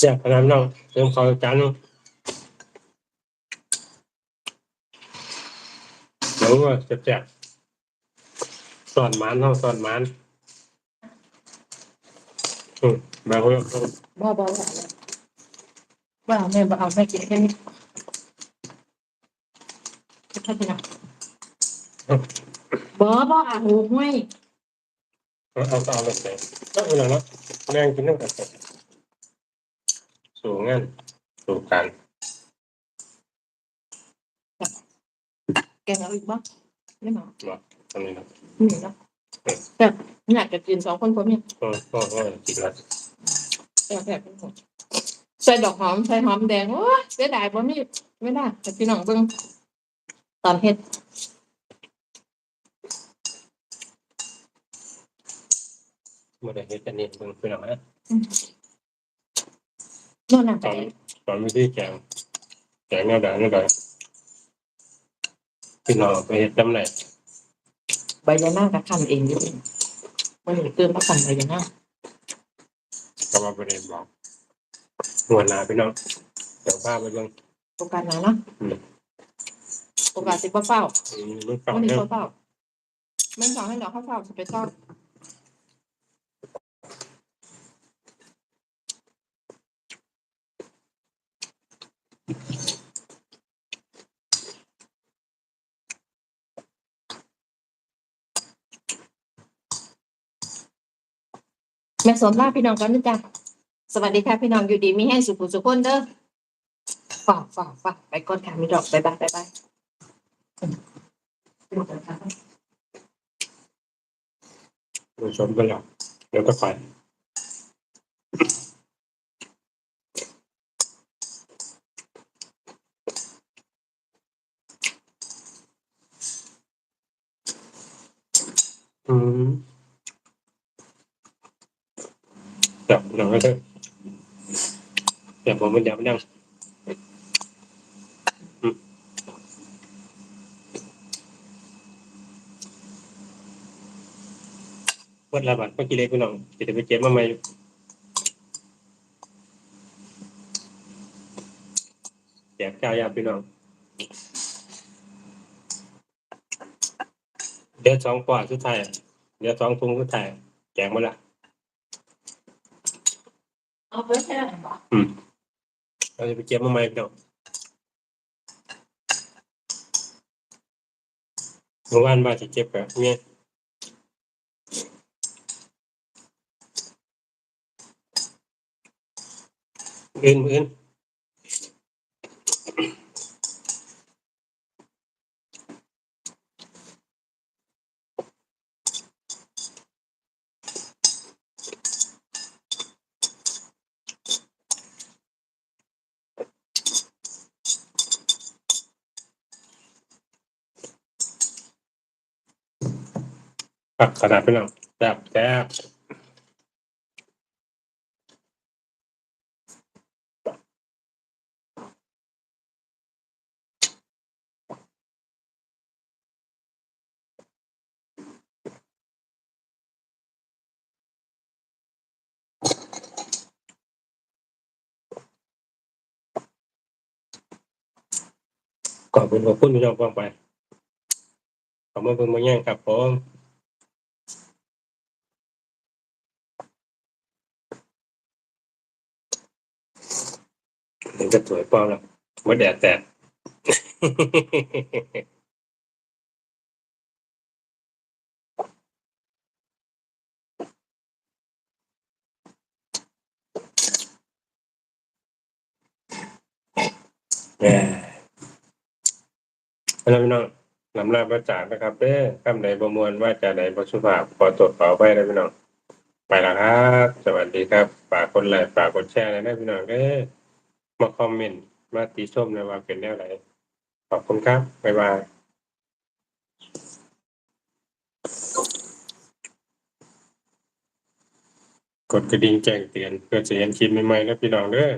แซ่บขนาดน้องเติมข้าวจานนึงเดี๋ยวว่าแซ่บๆสอนมันเนาะสอนมันอืมบางคนก็บ่บ่บ่เอาแม่บ่เอาแม่กินแค่นี้แค่นี้นะบ่บ่เอาหูห้วยเอาเอาเอาเลยแต่ก็เวลาเนาะแรงกินน้ำกัน สูงงั้นสูงกัน แกงเอาอีกบ่ไม่มาตรงนี้เนาะนี่เนาะแต่อยากจะกินสองคนผมเนี่ยก็ก็ก็กินละแบบแบบเป็นหมดใส่ดอกหอมใส่หอมแดงโอ้ยเสียดายบ่มีไม่ได้แต่พี่น้องเบิ่งตอนเฮ็ดมาได้เฮ็ดกันนี่เบิ่งไปหน่อยนะ โน่นน่ะตไปอนตอนวิธีแกงแกงแนวใดแนวใดพี่น้องไปเฮ็ดจำไหนใบยะนางกับคันเองอยู่มันถึงตื่นมาคันใบยะนางก็มาประเด็นบอกหัวหน้าพี่น้องเดี๋ยวพาไปเบิ่งโอกาสหนาเนาะโอกาสสิบ่เฝ้าอืมมันฟังวันนี้เด้อบ่เฝ้าแม่นสอนให้ดอกข้าวเฝ้าสิไปทอด ม่สอนลาพี่น้องก่อนนะจ๊ะสวัสดีค่ะพี่น้องอยู่ดีมีให้สุขุสุขคนเด้อฝากฝากฝากไปก่อนค่ะมีดอกบ๊ายบายบ๊ายบายผู้ชมกันแล้วเดี๋ยวก็ไปอืม จับหนังก็ได้แต่ผมมันยับยั้งอืมวัดละบาทเมื่อกี้เล็กพี่น้องจะไปเก็บมาใหม่แจกจ่ายยาพี่น้องเดี๋ยวสองปอนด์สุดท้ายเดี๋ยวสองถุงสุดท้ายแจกมาละ เอาไว้แค่ไหนบ่เราจะไปเก็บมาใหม่พี่น้องเมื่อวานบ้านจะเก็บกับเนี่ยอื่นอื่น ผักขนาดพี่น้องแซ่บแซ่บขอบคุณขอบคุณพี่น้องฟังไปขอบคุณเพิ่งมาแย่งครับผม จะสวยปลอมแล้วว่าแดดแตกแหม่แล้วพี่น้องลำลาประจานนะครับเด้อคำใดประมวลว่าจะใดบสุภาพขอตรวจเป่าไปนะพี่น้อง ไปแล้วครับ สวัสดีครับ ฝากกดไลค์ฝากกดแชร์เลยนะพี่น้องเด้อ มาคอมเมนต์ มาตีส้มในว่าเป็นแนวไหนขอบคุณครับ บ๊ายบายกดกระดิ่งแจ้งเตือนเพื่อจะเห็นคลิปใหม่ๆนะพี่น้องเด้อ